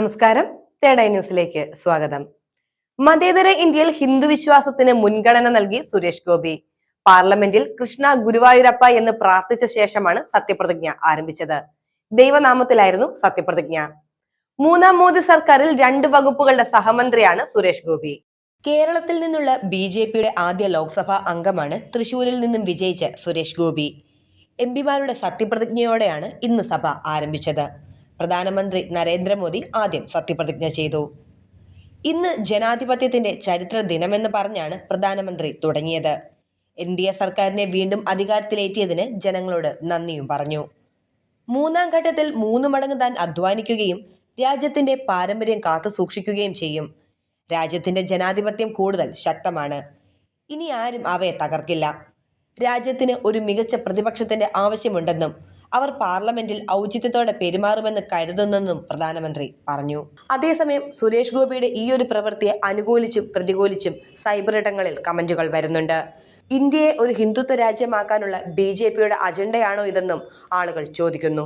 നമസ്കാരം. തേടൈ ന്യൂസിലേക്ക് സ്വാഗതം. മതേതര ഇന്ത്യയിൽ ഹിന്ദു വിശ്വാസത്തിന് മുൻഗണന നൽകി സുരേഷ് ഗോപി. പാർലമെന്റിൽ കൃഷ്ണ ഗുരുവായൂരപ്പ എന്ന് പ്രാർത്ഥിച്ച ശേഷമാണ് സത്യപ്രതിജ്ഞ ആരംഭിച്ചത്. ദൈവനാമത്തിലായിരുന്നു സത്യപ്രതിജ്ഞ. മൂന്നാം മോദി സർക്കാരിൽ രണ്ട് വകുപ്പുകളുടെ സഹമന്ത്രിയാണ് സുരേഷ് ഗോപി. കേരളത്തിൽ നിന്നുള്ള ബി ജെ പിയുടെ ആദ്യ ലോക്സഭാ അംഗമാണ് തൃശൂരിൽ നിന്നും വിജയിച്ച സുരേഷ് ഗോപി. എം പിമാരുടെ സത്യപ്രതിജ്ഞയോടെയാണ് ഇന്ന് സഭ ആരംഭിച്ചത്. പ്രധാനമന്ത്രി നരേന്ദ്രമോദി ആദ്യം സത്യപ്രതിജ്ഞ ചെയ്തു. ഇന്ന് ജനാധിപത്യത്തിന്റെ ചരിത്ര ദിനമെന്ന് പറഞ്ഞാണ് പ്രധാനമന്ത്രി തുടങ്ങിയത്. എൻ ഡി എ സർക്കാരിനെ വീണ്ടും അധികാരത്തിലേറ്റിയതിന് ജനങ്ങളോട് നന്ദിയും പറഞ്ഞു. മൂന്നാം ഘട്ടത്തിൽ മൂന്ന് മടങ്ങ് താൻ അധ്വാനിക്കുകയും രാജ്യത്തിന്റെ പാരമ്പര്യം കാത്തു സൂക്ഷിക്കുകയും ചെയ്യും. രാജ്യത്തിന്റെ ജനാധിപത്യം കൂടുതൽ ശക്തമാണ്. ഇനി ആരും അവയെ തകർക്കില്ല. രാജ്യത്തിന് ഒരു മികച്ച പ്രതിപക്ഷത്തിന്റെ ആവശ്യമുണ്ടെന്നും അവർ പാർലമെന്റിൽ ഔചിത്യത്തോടെ പെരുമാറുമെന്ന് കരുതുന്നെന്നും പ്രധാനമന്ത്രി പറഞ്ഞു. അതേസമയം സുരേഷ് ഗോപിയുടെ ഈ ഒരു പ്രവൃത്തിയെ അനുകൂലിച്ചും പ്രതികൂലിച്ചും സൈബർ ഇടങ്ങളിൽ കമന്റുകൾ വരുന്നുണ്ട്. ഇന്ത്യയെ ഒരു ഹിന്ദുത്വ രാജ്യമാക്കാനുള്ള ബി ജെ പിയുടെ അജണ്ടയാണോ ഇതെന്നും ആളുകൾ ചോദിക്കുന്നു.